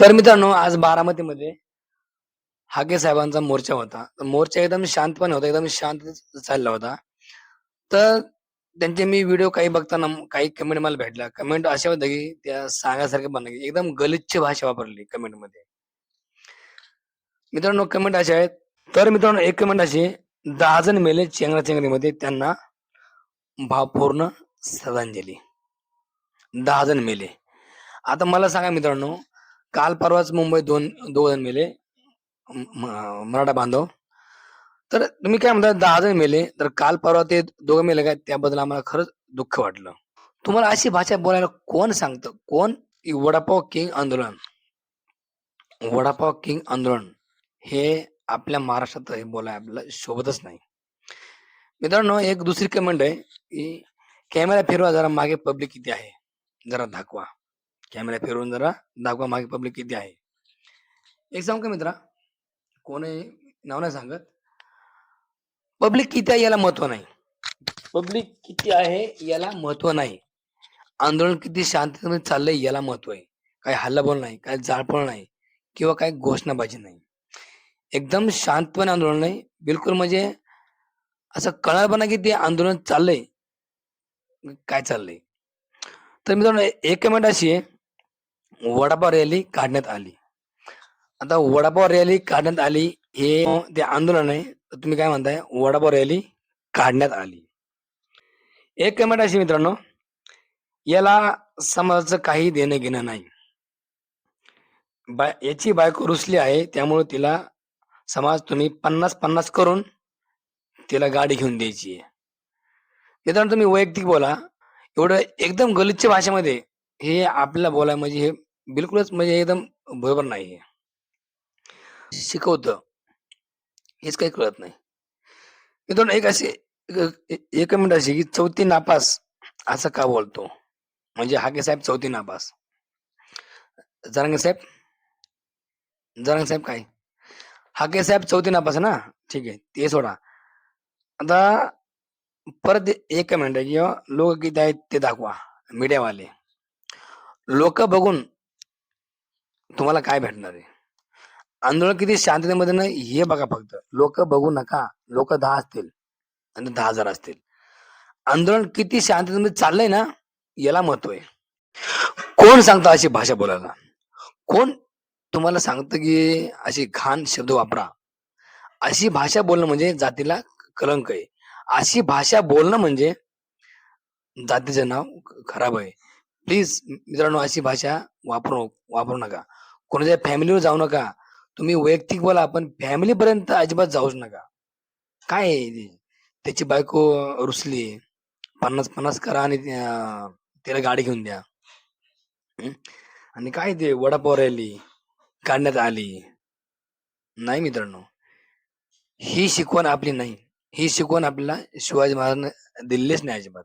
तर मित्रांनो आज बारामतीमध्ये हाके साहेबांचा मोर्चा होता. मोर्चा एकदम शांतपणे होता एकदम शांत चालला होता. तर त्यांचे मी व्हिडिओ काही बघताना काही कमेंट मला भेटला. कमेंट अशा होत्या की त्या सांगासारखे पण नाही एकदम गलिच्छ भाषा वापरली कमेंटमध्ये. मित्रांनो कमेंट अशा आहेत. तर मित्रांनो एक कमेंट अशी दहा जण मेले चेंगरा चेंगरीमध्ये त्यांना भावपूर्ण श्रद्धांजली. दहा जण मेले. आता मला सांगा मित्रांनो काल परवाच मुंबईत दोन दोन जण मेले म- मराठा बांधव. तर तुम्ही काय म्हणता दहा जण मेले तर काल परवा ते दोघं मेले काय? त्याबद्दल आम्हाला खरंच दुःख वाटलं. तुम्हाला अशी भाषा बोलायला कोण सांगतं? कोण? वडापाव किंग आंदोलन. वडापाव किंग आंदोलन हे आपल्या महाराष्ट्रात हे बोलाय आपल्याला शोभतच नाही. मित्रांनो एक दुसरी कमेंट आहे की कॅमेरा फिरवा जरा मागे पब्लिक किती आहे. जरा दाखवा. कॅमेरा फिरवून जरा दाखवा मागे पब्लिक किती आहे. एक सांग का मित्रा? कोणी नाव नाही सांगत. पब्लिक किती आहे याला महत्त्व नाही. पब्लिक किती आहे याला महत्त्व नाही. आंदोलन किती शांततेने चाललंय याला महत्त्व आहे. काही हल्लाबोल नाही काही जाळपळ नाही किंवा काही घोषणाबाजी नाही. एकदम शांतपणे आंदोलन नाही. बिलकुल म्हणजे असं कळणार पण की ते आंदोलन चाललंय. काय चाललंय. तर मित्रांनो एक कमेंट अशी आहे. वडापाव रॅली काढण्यात आली. आता वडापाव रॅली काढण्यात आली हे ते आंदोलन आहे. तुम्ही काय म्हणताय? वडापाव रॅली काढण्यात आली. एक कमेंट अशी मित्रांनो याला समाजाचं काही देणं घेणं नाही. बा याची बायको रुसली आहे त्यामुळे तिला समाज तुम्ही पन्नास पन्नास करून तिला गाडी घेऊन द्यायची आहे. मित्रांनो तुम्ही वैयक्तिक बोला. एवढं एकदम गलिच्छ भाषेमध्ये हे आपल्याला बोलाय म्हणजे हे बिलकुलच म्हणजे एकदम बरोबर नाही शिकवतं. हेच काही कळत नाही. मित्रांनो एक अशी एक- मिनिट अशी की चौथी नापास असं का बोलतो? म्हणजे हाके साहेब चौथी नापास. जरांगे साहेब? जरांगे साहेब काय? हाके साहेब चौथी नापास आहे ना? ठीक आहे ते सोडा. आता परत एक मिनिट आहे किंवा लोक किती आहेत ते दाखवा मीडियावाले. लोक बघून तुम्हाला काय भेटणार आहे? आंदोलन किती शांततेमध्ये ना हे बघा फक्त. लोक बघू नका. लोक दहा असतील आणि दहा हजार असतील. आंदोलन किती शांततेमध्ये चाललंय ना याला महत्त्व आहे. कोण सांगतं अशी भाषा बोलायला? कोण तुम्हाला सांगतं की अशी घाण शब्द वापरा? अशी भाषा बोलणं म्हणजे जातीला कलंक आहे. अशी भाषा बोलणं म्हणजे जातीचं नाव खराब आहे. प्लीज मित्रांनो अशी भाषा वापरू वापरू नका. कोणाच्या फॅमिलीवर जाऊ नका. तुम्ही वैयक्तिक बोला पण फॅमिलीपर्यंत अजिबात जाऊच नका. काय आहे त्याची बायको रुसली. पन्नास पन्नास करा आणि त्याला गाडी घेऊन द्या. आणि काय ते वडापाव रॅली काढण्यात आली. नाही मित्रांनो. ही शिकवण आपली नाही. ही शिकवण आपल्याला शिवाजी महाराजांना दिलेलीच नाही अजिबात.